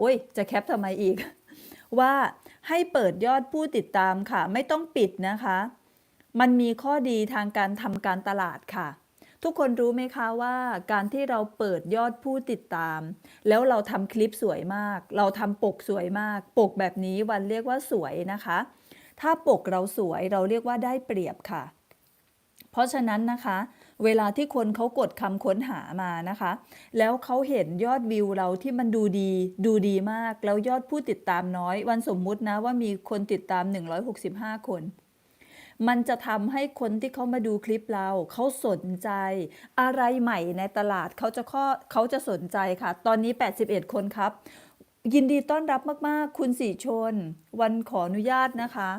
โอ้ย จะแคปทำไมอีก ว่าให้เปิดยอดผู้ติดตามค่ะ ไม่ต้องปิดนะคะ มันมีข้อดีทางการทำการตลาดค่ะ ทุกคนรู้ไหมคะว่าการที่เราเปิดยอดผู้ติดตาม แล้วเราทำคลิปสวยมาก เราทำปกสวยมาก ปกแบบนี้วันเรียกว่าสวยนะคะ ถ้าปกเราสวยเราเรียกว่าได้เปรียบค่ะ เพราะฉะนั้นนะคะ เวลาที่คนเขากดคำค้นหามานะคะ แล้วเขาเห็นยอดวิวเราที่มันดูดี ดูดีมาก แล้วยอดผู้ติดตามน้อย วันสมมุตินะว่ามีคนติดตาม 165 คน มันจะทำให้คนที่เขามาดูคลิปเรา เขาสนใจ อะไรใหม่ในตลาดเขาจะข้อเขาจะสนใจค่ะ ตอนนี้ 81 คนครับ ยินดีต้อนรับมาก ๆ คุณสีชน วันขออนุญาตนะคะ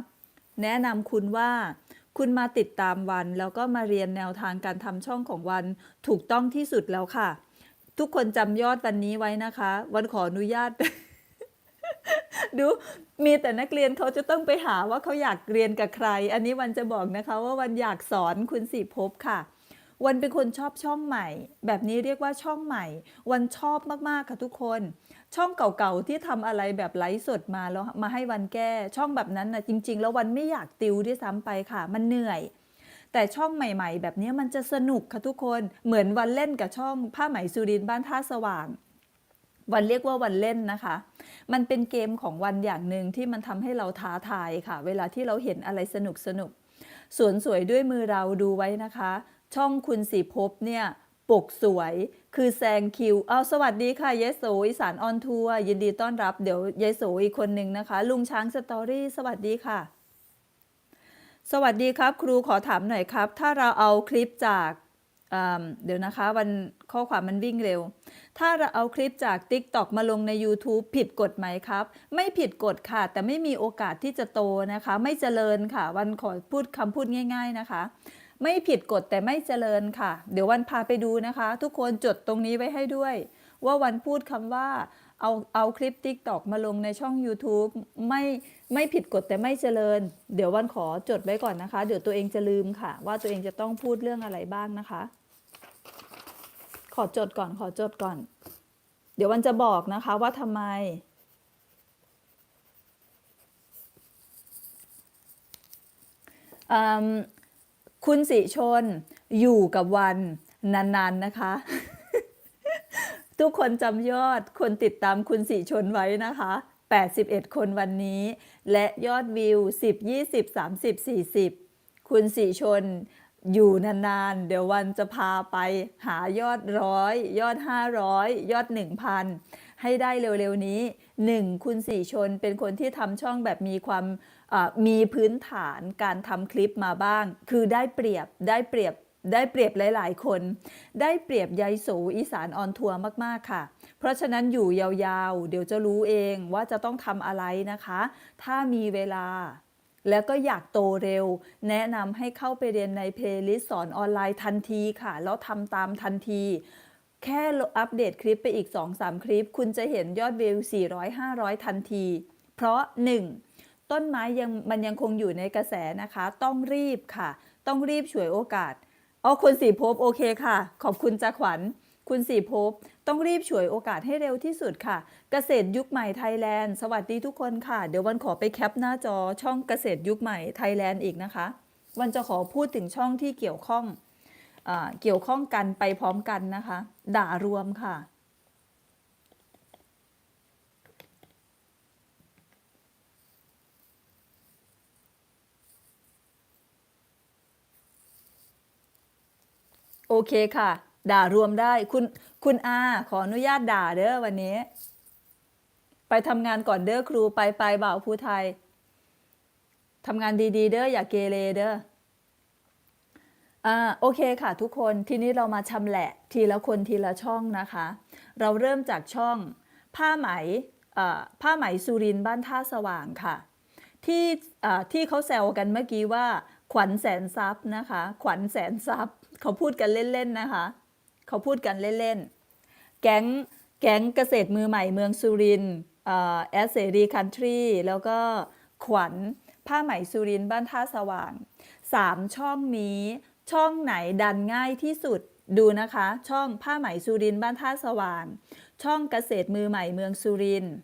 แนะนำคุณว่า คุณมาติดตามวัน แล้วก็มาเรียนแนวทางการทำช่องของวันถูกต้องที่สุดแล้วค่ะ ทุกคนจำยอดวันนี้ไว้นะคะ วันขออนุญาต ดูมีแต่นักเรียนเขาจะต้องไปหาว่าเขาอยากเรียนกับใคร อันนี้วันจะบอกนะคะ ว่าวันอยากสอนคุณสีภพค่ะวันเป็นคนชอบช่องใหม่ แบบนี้เรียกว่าช่องใหม่ วันชอบมาก ๆ ค่ะทุกคน ช่องเก่าๆที่ทำอะไรแบบไลฟ์สดมาแล้วมาให้วันแก้ช่องแบบนั้นนะจริง ๆ แล้ววันไม่อยากติวด้วยซ้ำไปค่ะ มันเหนื่อย แต่ช่องใหม่ ๆ แบบนี้มันจะสนุกค่ะทุกคนเหมือนวันเล่นกับช่องผ้าไหมสุรินบ้านท่าสว่าง วันเรียกว่าวันเล่นนะคะ มันเป็นเกมของวันอย่างหนึ่งที่มันทำให้เราท้าทายค่ะ เวลาที่เราเห็นอะไรสนุกสนุกสวนสวยด้วยมือเราดูไว้นะคะ ช่องคุณสีภพเนี่ยปกสวย คือแซงคิว เอาสวัสดีค่ะเยโสอีสานออนทัวร์ยินดีต้อนรับเดี๋ยวเยโสอีกคนหนึ่งนะคะ ลุงช้างสตอรี่สวัสดีค่ะ สวัสดีครับ ครูขอถามหน่อยครับ ถ้าเราเอาคลิปจากเดี๋ยวนะคะวันข้อความมันวิ่งเร็ว ถ้าเราเอาคลิปจาก TikTok มาลงใน YouTube ผิดกฎไหมครับ ไม่ผิดกฎค่ะ แต่ไม่มีโอกาสที่จะโตนะคะ ไม่เจริญค่ะ วันขอพูดคำพูดง่าย ๆนะคะ ไม่ผิดกฎแต่ไม่เจริญค่ะ เดี๋ยววันพาไปดูนะคะ ทุกคนจดตรงนี้ไว้ให้ด้วย ว่าวันพูดคำว่าเอาเอาคลิป TikTok มาลงในช่อง YouTube ไม่ไม่ผิดกฎแต่ไม่เจริญ เดี๋ยววันขอจดไว้ก่อนนะคะ เดี๋ยวตัวเองจะลืมค่ะ ว่าตัวเองจะต้องพูดเรื่องอะไรบ้างนะคะ ขอจดก่อนขอจดก่อน เดี๋ยววันจะบอกนะคะว่าทำไมอืม คุณสิชนอยู่กับวันนานๆนะคะ ทุกคนจำยอดคนติดตามคุณสิชนไว้นะคะ 81 คนวันนี้ และยอดวิว 10 20 30 40 คุณสิชน อยู่นานๆ เดี๋ยววันจะพาไปหายอดร้อย ยอด 500 ยอด 1,000 ให้ได้เร็วๆนี้ 1. คุณสีชนเป็นคนที่ทำช่องแบบมีความมีพื้นฐานการทำคลิปมาบ้าง คือได้เปรียบได้เปรียบได้เปรียบหลาย ๆ คน ได้เปรียบยายโสอีสานออนทัวร์มาก ๆ ค่ะ เพราะฉะนั้นอยู่ยาวๆ เดี๋ยวจะรู้เองว่าจะต้องทำอะไรนะคะ ถ้ามีเวลา แล้วก็อยากโตเร็ว แนะนำให้เข้าไปเรียนในเพลย์ลิสต์สอนออนไลน์ทันทีค่ะ แล้วทำตามทันที แค่อัปเดตคลิปไปอีก 2-3 คลิป คุณจะเห็นยอดวิว 400-500 ทันที เพราะ 1. ต้นไม้ยังมันยังคงอยู่ในกระแสนะคะ ต้องรีบค่ะ ต้องรีบฉวยโอกาสอ๋อคุณสีภพโอเคค่ะ ขอบคุณจ้าขวัญ คุณสีภพ ต้องรีบฉวยโอกาสให้เร็วที่สุดค่ะ เกษตรยุคใหม่ไทยแลนด์ สวัสดีทุกคนค่ะ เดี๋ยววันขอไปแคปหน้าจอช่องเกษตรยุคใหม่ไทยแลนด์อีกนะคะ วันจะขอพูดถึงช่องที่เกี่ยวข้องอเกี่ยวข้องกันไปพร้อมกันนะคะ ด่ารวมค่ะโอเคค่ะ ด่ารวมได้ คุณคุณอาขออนุญาตด่าเด้อวันนี้ ไปทำงานก่อนเด้อครูไปไปบ่าวภูไทยทำงานดีๆ เด้ออย่าเกเรเด้ออ่าโอเคค่ะทุกคนทีนี้เรามาชำแหละทีละคนทีละช่องนะคะ เราเริ่มจากช่อง ผ้าไหมผ้าไหมสุรินบ้านท่าสว่างค่ะ ที่ที่เขาแซวกันเมื่อกี้ว่า ขวัญแสนทรัพย์นะคะ ขวัญแสนทรัพย์ เขาพูดกันเล่นๆนะคะ เขาพูดกันเล่นๆ แก๊งแก๊งเกษตรมือใหม่เมืองสุรินแอสเซรีคันทรีแล้วก็ขวัญผ้าไหมสุรินบ้านท่าสว่างสามช่องนี้ช่องไหนดันง่ายที่สุดดูนะคะ ช่องผ้าไหมสุรินบ้านท่าสว่าง ช่องเกษตรมือใหม่เมืองสุรินทร์